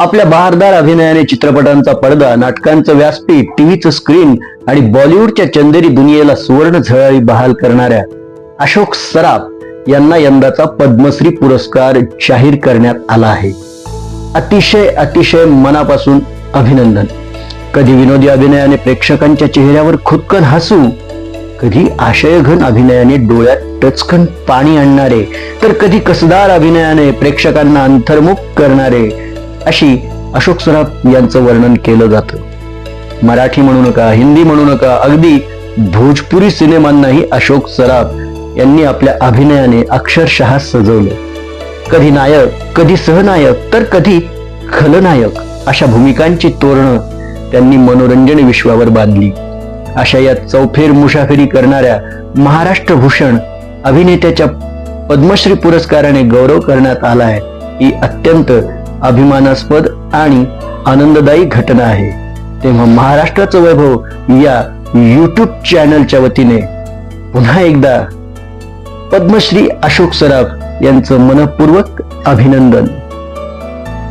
आपल्या बहारदार अभिनयाने चित्रपटांचा पडदा नाटकांचं व्यासपीठ टीव्हीचं स्क्रीन आणि बॉलिवूडच्या चंदेरी दुनियेला सुवर्ण झळाळी बहाल करणाऱ्या अशोक सराफ यांना यंदाचा पद्मश्री पुरस्कार जाहीर करण्यात आला आहे. अतिशय अतिशय मनापासून अभिनंदन. कधी विनोदी अभिनयाने प्रेक्षकांच्या चेहऱ्यावर खुदकन हसू कधी आशयघन अभिनयाने डोळ्यात टचकन पाणी आणणारे तर कधी कसदार अभिनयाने प्रेक्षकांना अंतर्मुख करणारे अशी अशोक सराफ यांचं वर्णन केलं जातं. मराठी म्हणू नका हिंदी म्हणू नका अगदी भोजपुरी सिनेमांनाही अशोक सराफ यांनी आपल्या अभिनयाने अक्षरशः सजवलं. कधी नायक कधी सहनायक तर कधी खलनायक अशा भूमिकांची तोरणं त्यांनी मनोरंजन विश्वावर बांधली. अशा या चौफेर मुसाफिरी करणाऱ्या महाराष्ट्र भूषण अभिनेत्याच्या पद्मश्री पुरस्काराने गौरव करण्यात आलाय ही अत्यंत अभिमानास्पद आणि आनंददायी घटना आहे. तेव्हा महाराष्ट्राचं वैभव या यूट्यूब चॅनलच्या वतीने पुन्हा एकदा पद्मश्री अशोक सराफ यांचं मनपूर्वक अभिनंदन.